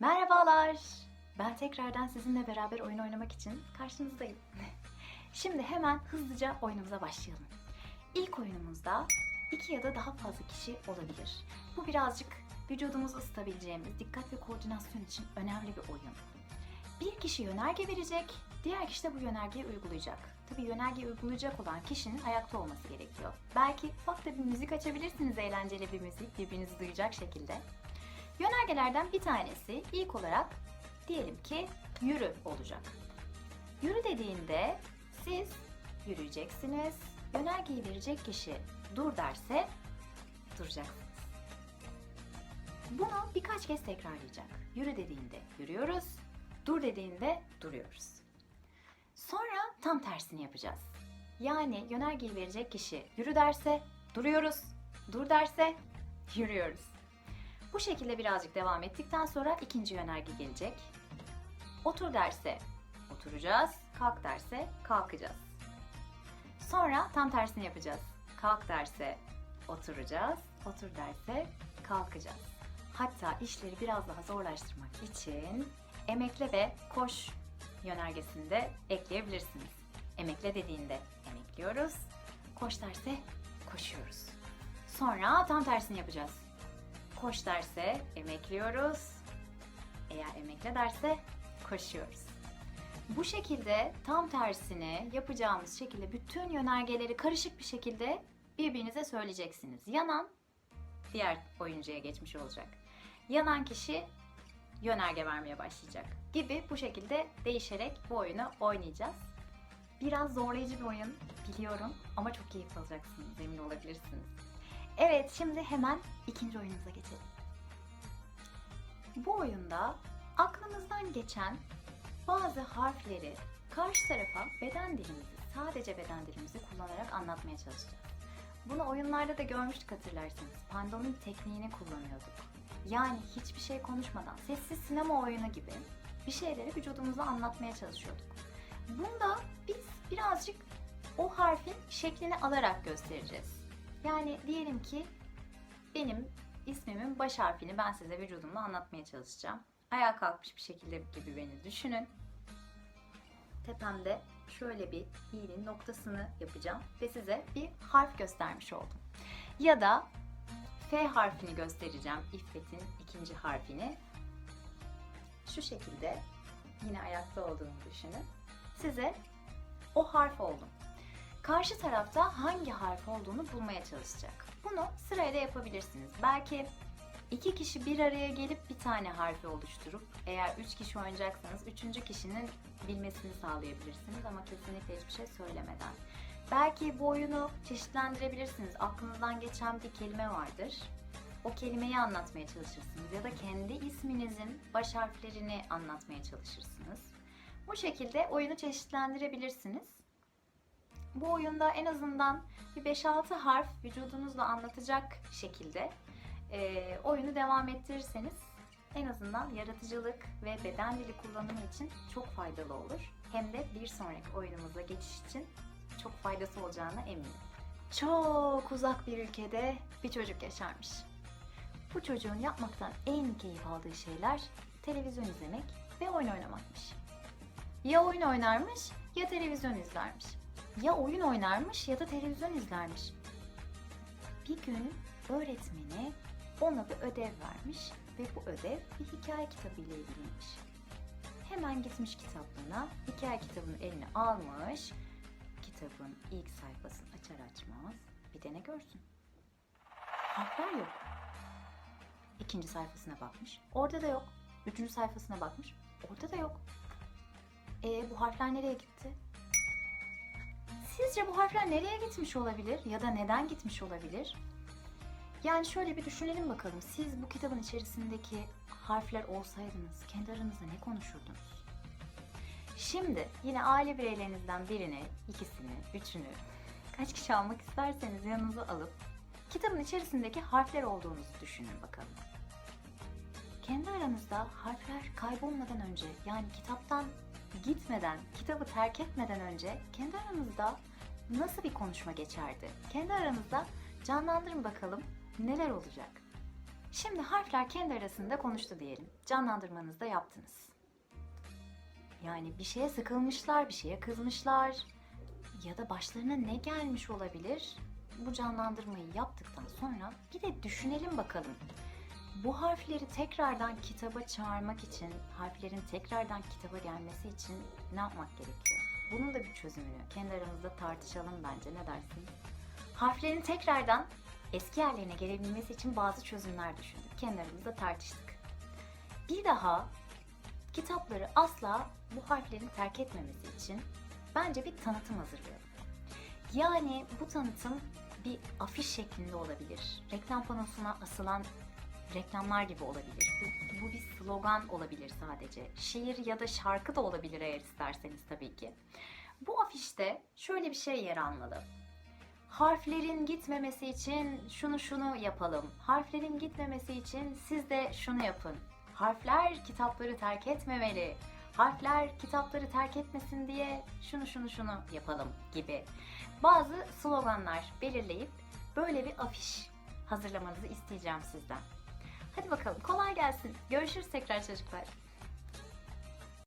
Merhabalar. Ben tekrardan sizinle beraber oyun oynamak için karşınızdayım. Şimdi hemen hızlıca oyunumuza başlayalım. İlk oyunumuzda iki ya da daha fazla kişi olabilir. Bu birazcık vücudumuzu ısıtabileceğimiz dikkat ve koordinasyon için önemli bir oyun. Bir kişi yönerge verecek, diğer kişi de bu yönergeyi uygulayacak. Tabii yönergeyi uygulayacak olan kişinin ayakta olması gerekiyor. Belki ufak da bir müzik açabilirsiniz, eğlenceli bir müzik, birbirinizi duyacak şekilde. Yönergelerden bir tanesi ilk olarak diyelim ki yürü olacak. Yürü dediğinde siz yürüyeceksiniz. Yönergeyi verecek kişi dur derse duracaksınız. Bunu birkaç kez tekrarlayacak. Yürü dediğinde yürüyoruz, dur dediğinde duruyoruz. Sonra tam tersini yapacağız. Yani yönergeyi verecek kişi yürü derse duruyoruz, dur derse yürüyoruz. Bu şekilde birazcık devam ettikten sonra ikinci yönerge gelecek. Otur derse oturacağız, kalk derse kalkacağız. Sonra tam tersini yapacağız. Kalk derse oturacağız, otur derse kalkacağız. Hatta işleri biraz daha zorlaştırmak için emekle ve koş yönergesinde ekleyebilirsiniz. Emekle dediğinde emekliyoruz, koş derse koşuyoruz. Sonra tam tersini yapacağız. Koş derse emekliyoruz. Eğer emekle derse koşuyoruz. Bu şekilde tam tersini yapacağımız şekilde bütün yönergeleri karışık bir şekilde birbirinize söyleyeceksiniz. Yanan diğer oyuncuya geçmiş olacak. Yanan kişi yönerge vermeye başlayacak gibi bu şekilde değişerek bu oyunu oynayacağız. Biraz zorlayıcı bir oyun biliyorum ama çok keyif alacaksınız emin olabilirsiniz. Evet şimdi hemen ikinci oyunumuza geçelim. Bu oyunda aklımızdan geçen bazı harfleri karşı tarafa beden dilimizi, sadece beden dilimizi kullanarak anlatmaya çalışacağız. Bunu oyunlarda da görmüştük hatırlarsanız. Pandomim tekniğini kullanıyorduk. Yani hiçbir şey konuşmadan, sessiz sinema oyunu gibi bir şeyleri vücudumuza anlatmaya çalışıyorduk. Bunda biz birazcık o harfin şeklini alarak göstereceğiz. Yani diyelim ki benim ismimin baş harfini ben size vücudumla anlatmaya çalışacağım. Ayağa kalkmış bir şekilde gibi beni düşünün. Tepemde şöyle bir i'nin noktasını yapacağım ve size bir harf göstermiş oldum. Ya da F harfini göstereceğim. İffet'in ikinci harfini. Şu şekilde yine ayakta olduğumu düşünün. Size o harf oldum. Karşı tarafta hangi harf olduğunu bulmaya çalışacak. Bunu sırayla yapabilirsiniz. Belki iki kişi bir araya gelip bir tane harfi oluşturup eğer üç kişi oynayacaksanız üçüncü kişinin bilmesini sağlayabilirsiniz ama kesinlikle hiçbir şey söylemeden. Belki bu oyunu çeşitlendirebilirsiniz. Aklınızdan geçen bir kelime vardır. O kelimeyi anlatmaya çalışırsınız ya da kendi isminizin baş harflerini anlatmaya çalışırsınız. Bu şekilde oyunu çeşitlendirebilirsiniz. Bu oyunda en azından bir 5-6 harf vücudunuzla anlatacak şekilde e, oyunu devam ettirirseniz en azından yaratıcılık ve beden dili kullanımı için çok faydalı olur. Hem de bir sonraki oyunumuza geçiş için çok faydası olacağına eminim. Çok uzak bir ülkede bir çocuk yaşarmış. Bu çocuğun yapmaktan en keyif aldığı şeyler televizyon izlemek ve oyun oynamakmış. Ya oyun oynarmış ya televizyon izlermiş. Ya oyun oynarmış ya da televizyon izlermiş. Bir gün öğretmeni ona bir ödev vermiş ve bu ödev bir hikaye kitabı ile ilgiliymiş. Hemen gitmiş kitaplığına, hikaye kitabını eline almış, kitabın ilk sayfasını açar açmaz bir de ne görsün? Harfler yok. İkinci sayfasına bakmış, orada da yok. Üçüncü sayfasına bakmış, orada da yok. E bu harfler nereye gitti? Sizce bu harfler nereye gitmiş olabilir ya da neden gitmiş olabilir? Yani şöyle bir düşünelim bakalım. Siz bu kitabın içerisindeki harfler olsaydınız kendi aranızda ne konuşurdunuz? Şimdi yine aile bireylerinizden birini, ikisini, üçünü, kaç kişi almak isterseniz yanınıza alıp kitabın içerisindeki harfler olduğunuzu düşünün bakalım. Kendi aranızda harfler kaybolmadan önce yani kitaptan gitmeden, kitabı terk etmeden önce kendi aranızda nasıl bir konuşma geçerdi? Kendi aranızda canlandırın bakalım neler olacak? Şimdi harfler kendi arasında konuştu diyelim. Canlandırmanızı da yaptınız. Yani bir şeye sıkılmışlar, bir şeye kızmışlar ya da başlarına ne gelmiş olabilir? Bu canlandırmayı yaptıktan sonra bir de düşünelim bakalım. Bu harfleri tekrardan kitaba çağırmak için, harflerin tekrardan kitaba gelmesi için ne yapmak gerekiyor? Bunun da bir çözümünü kendi aramızda tartışalım bence. Ne dersiniz? Harflerin tekrardan eski yerlerine gelebilmesi için bazı çözümler düşündük. Kendi aramızda tartıştık. Bir daha kitapları asla bu harflerin terk etmemesi için bence bir tanıtım hazırlayalım. Yani bu tanıtım bir afiş şeklinde olabilir. Reklam panosuna asılan reklamlar gibi olabilir. Bu, bu bir slogan olabilir sadece. Şiir ya da şarkı da olabilir eğer isterseniz tabii ki. Bu afişte şöyle bir şey yer almalı. Harflerin gitmemesi için şunu şunu yapalım. Harflerin gitmemesi için siz de şunu yapın. Harfler kitapları terk etmemeli. Harfler kitapları terk etmesin diye şunu şunu şunu yapalım gibi. Bazı sloganlar belirleyip böyle bir afiş hazırlamanızı isteyeceğim sizden. Hadi bakalım kolay gelsin. Görüşürüz tekrar çocuklar.